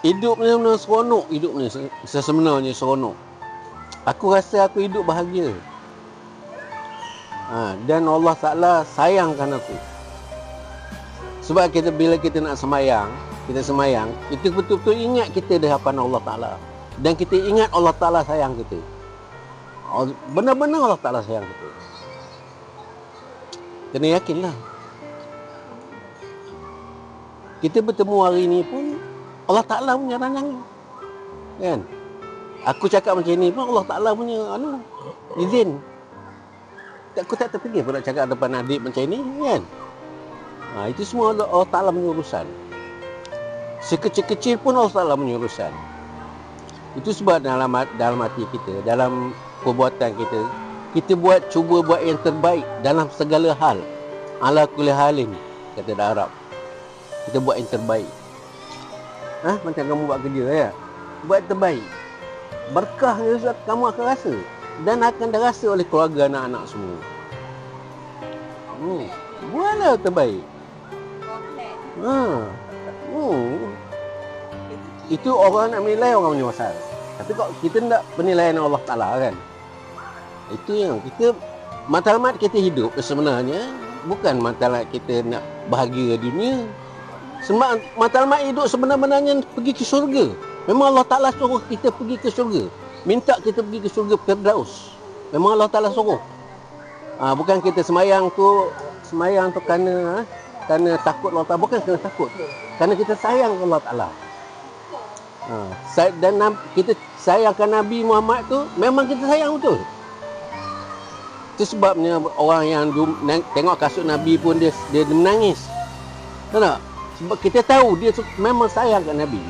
Hidup ni benar seronok hidup ni se- sebenarnya seronok. Aku rasa aku hidup bahagia. Ha, dan Allah Ta'ala sayangkan aku. Sebab kita bila kita nak semayang, kita semayang, kita betul-betul ingat kita di hadapan Allah Ta'ala. Dan kita ingat Allah Ta'ala sayang kita. Benar-benar Allah Ta'ala sayang kita. Kena yakinlah. Kita bertemu hari ni pun Allah Ta'ala punya rancangan. Kan? Aku cakap macam ni pun Allah Ta'ala punya anu, izin. Aku tak terfikir pun nak cakap depan adik macam ni kan. Ha, itu semua Allah, Ta'ala punya urusan. Sekecil-kecil pun Allah Ta'ala punya urusan. Itu sebab dalam dalam hati kita, dalam perbuatan kita, kita buat cuba buat yang terbaik dalam segala hal. Ala kulli halin kata Arab. Kita buat yang terbaik. Ha? Macam kamu buat kerja ya. Buat terbaik. Berkah kamu akan rasa dan akan dirasa oleh keluarga anak-anak semua. Hmm. Buatlah terbaik. Ha. Hmm. Itu orang nak menilai orang punya pasal. Tapi kok kita tak penilaian Allah Ta'ala kan. Itu yang kita matlamat kita hidup sebenarnya bukan matlamat kita nak bahagia dunia. Sebab matlamat hidup sebenarnya pergi ke syurga. Memang Allah Ta'ala suruh kita pergi ke syurga. Minta kita pergi ke syurga Firdaus. Memang Allah Ta'ala suruh. Ha, bukan kita semayang tu semayang tu kerana ha, kerana takut Allah Ta'ala. Bukan kerana takut. Kerana kita sayang Allah Ta'ala. Ha, dan kita sayangkan Nabi Muhammad tu memang kita sayang betul. Itu sebabnya orang yang du- tengok kasut Nabi pun dia dia menangis. Tahu tak? Sebab kita tahu dia memang sayang kat Nabi.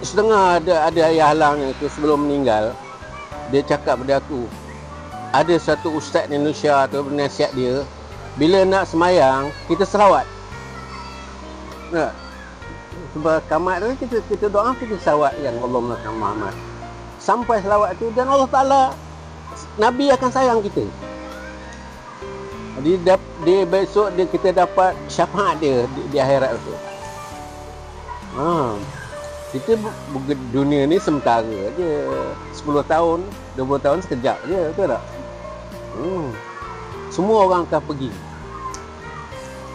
Setengah ada ada ayah halangnya tu sebelum meninggal dia cakap pada aku ada satu ustaz di Indonesia tu nasihat dia bila nak semayang kita selawat tak? Sebab kamat tu kita kita doa kita selawat yang Allah Muhammad. Sampai selawat tu dan Allah Taala Nabi akan sayang kita. Dia, dap, dia besok dia kita dapat syafaat dia di, di akhirat tu. Ha. Kita dunia ni sementara je. 10 tahun, 20 tahun sekejap je, betul tak? Hmm. Semua orang akan pergi.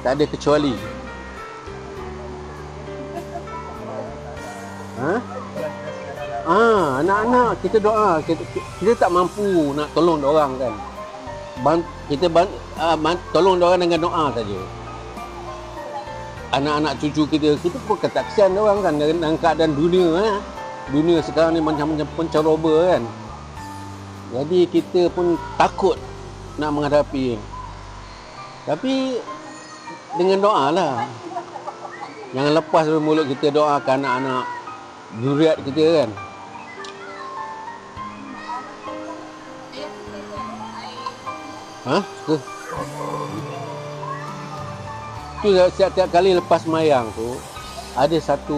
Tak ada kecuali. Ha? Ah, anak-anak kita doa, kita, kita tak mampu nak tolong orang kan. Ban, kita ban, uh, ban, tolong orang dengan doa saja. Anak-anak cucu kita, kita pun kata kesian orang kan dengan, keadaan dunia eh. Dunia sekarang ni macam-macam penceroba kan. Jadi kita pun takut nak menghadapi. Tapi dengan doa lah. Jangan lepas dari mulut kita doakan anak-anak zuriat kita kan. Ha? Tu. Tu setiap kali lepas mayang tu ada satu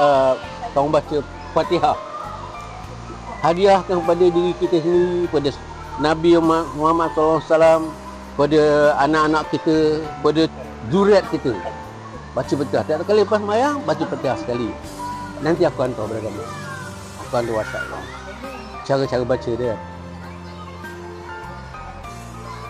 uh, orang baca Fatihah. Hadiahkan kepada diri kita sendiri, pada Nabi Muhammad SAW, pada anak-anak kita, pada zuriat kita. Baca Fatihah. Setiap kali lepas mayang, baca Fatihah sekali. Nanti aku hantar kepada kamu. Aku hantar WhatsApp. Cara-cara baca dia.